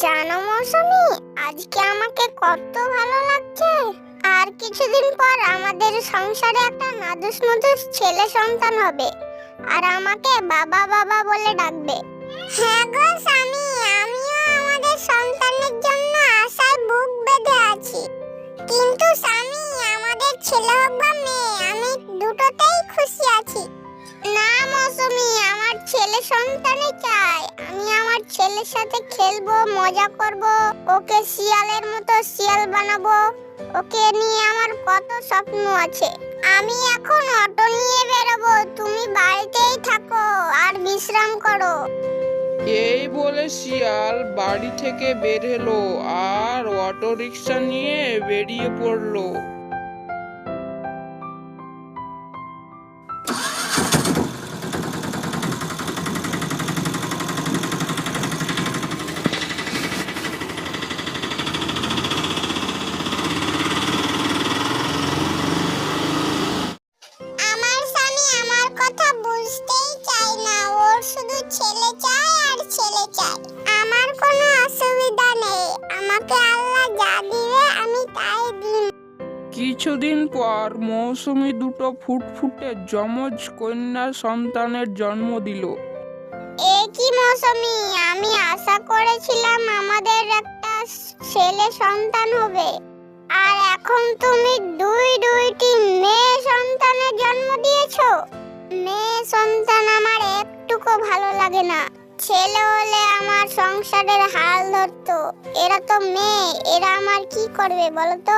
জানো মৌসুমি, আজকে আমাকে কত ভালো লাগছে। আর কিছুদিন পর আমাদের সংসারে একটা নাদুস নুদুস ছেলে সন্তান হবে, আর আমাকে বাবা বাবা বলে ডাকবে। হ্যাঁ গো স্বামী, আমিও আমাদের সন্তানের জন্য আশায় বুক বেঁধে আছি। কিন্তু স্বামী, আমাদের ছেলে হোক বা মেয়ে, আমি দুটোতেই খুশি। ছেলে সন্তানই চাই। আমি আমার ছেলের সাথে খেলব, মজা করব, ওকে শিয়ালের মতো শিয়াল বানাবো, ওকে নিয়ে আমার কত স্বপ্ন আছে। আমি এখন অটো নিয়ে বেরোবো, তুমি বাড়িতেই থাকো আর বিশ্রাম করো। এই বলে শিয়াল বাড়ি থেকে বের হলো আর অটো রিক্সা নিয়ে বেরিয়ে পড়ল। কথা বুঝতেই চায় না ওর শুধু ছেলে চায় আর ছেলে চায়। আমার কোনো অসুবিধা নেই আমাকে আল্লাহ যা দিবে আমি তাই দিই কিছুদিন পর মৌসুমি দুটো ফুটফুটে যমজ কন্যা সন্তানের জন্ম দিল। এ কি মৌসুমি? আমি আশা করেছিলাম আমাদের একটা ছেলে সন্তান হবে। আর এখন তুমি দুই দুইটি মেয়ে সন্তানের জন্ম দিয়েছ। মেয়ে সন্তান আমার একটুকু ভালো লাগে না। ছেলে হলে আমার সংসারের হাল ধরতো। এরা তো মেয়ে, এরা আমার কি করবে বলো তো?